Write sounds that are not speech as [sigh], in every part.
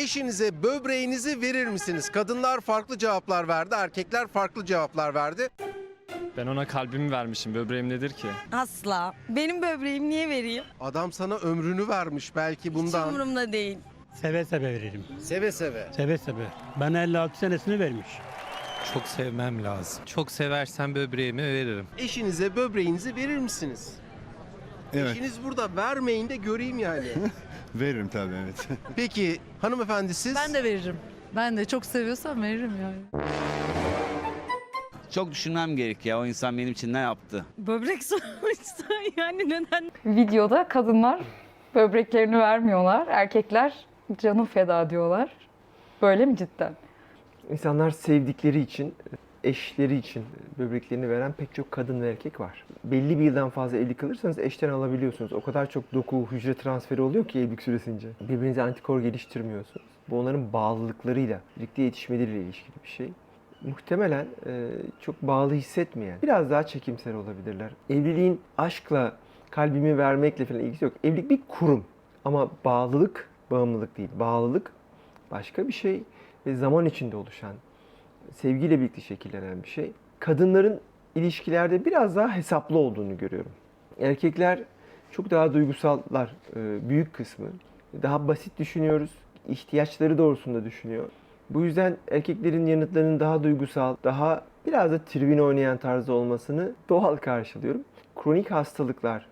Eşinize böbreğinizi verir misiniz? Kadınlar farklı cevaplar verdi, erkekler farklı cevaplar verdi. Ben ona kalbimi vermişim. Böbreğim nedir ki? Asla. Benim böbreğim niye vereyim? Adam sana ömrünü vermiş belki Hiç bundan. umurumda değil. Seve seve veririm. Seve seve. Seve seve. Bana 56 senesini vermiş. Çok sevmem lazım. Çok seversen böbreğimi veririm. Eşinize böbreğinizi verir misiniz? Evet, Eşiniz burada vermeyin de göreyim yani. [laughs] veririm tabii evet. [laughs] Peki hanımefendi siz? Ben de veririm. Ben de çok seviyorsam veririm yani. Çok düşünmem gerek ya o insan benim için ne yaptı? Böbrek [laughs] sonuçta yani neden? Videoda kadınlar böbreklerini vermiyorlar. Erkekler canı feda diyorlar. Böyle mi cidden? İnsanlar sevdikleri için, eşleri için böbreklerini veren pek çok kadın ve erkek var. Belli bir yıldan fazla evli kalırsanız eşten alabiliyorsunuz. O kadar çok doku, hücre transferi oluyor ki evlilik süresince. Birbirinize antikor geliştirmiyorsunuz. Bu onların bağlılıklarıyla, birlikte yetişmeleriyle ilişkili bir şey. Muhtemelen e, çok bağlı hissetmeyen, biraz daha çekimser olabilirler. Evliliğin aşkla, kalbimi vermekle falan ilgisi yok. Evlilik bir kurum. Ama bağlılık, bağımlılık değil. Bağlılık başka bir şey ve zaman içinde oluşan, sevgiyle birlikte şekillenen bir şey. Kadınların ilişkilerde biraz daha hesaplı olduğunu görüyorum. Erkekler çok daha duygusallar, e, büyük kısmı. Daha basit düşünüyoruz, ihtiyaçları doğrusunda düşünüyor. Bu yüzden erkeklerin yanıtlarının daha duygusal, daha biraz da tribün oynayan tarzda olmasını doğal karşılıyorum. Kronik hastalıklar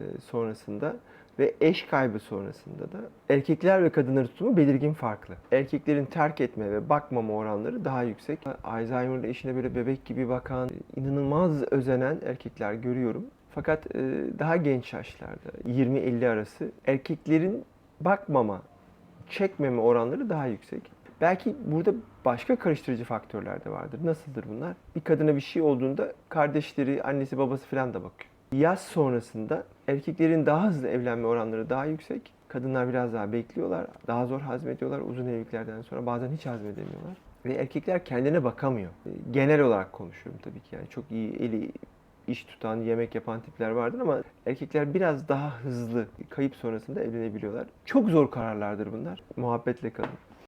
e, sonrasında ve eş kaybı sonrasında da erkekler ve kadınların tutumu belirgin farklı. Erkeklerin terk etme ve bakmama oranları daha yüksek. Alzheimer'lı eşine böyle bebek gibi bakan, inanılmaz özenen erkekler görüyorum. Fakat e, daha genç yaşlarda, 20-50 arası erkeklerin bakmama, çekmeme oranları daha yüksek. Belki burada başka karıştırıcı faktörler de vardır. Nasıldır bunlar? Bir kadına bir şey olduğunda kardeşleri, annesi, babası falan da bakıyor. Yaz sonrasında erkeklerin daha hızlı evlenme oranları daha yüksek. Kadınlar biraz daha bekliyorlar, daha zor hazmediyorlar uzun evliliklerden sonra. Bazen hiç hazmedemiyorlar. Ve erkekler kendine bakamıyor. E, Genel olarak konuşuyorum tabii ki. Yani çok iyi eli iş tutan, yemek yapan tipler vardır ama erkekler biraz daha hızlı kayıp sonrasında evlenebiliyorlar. Çok zor kararlardır bunlar. Muhabbetle kalın.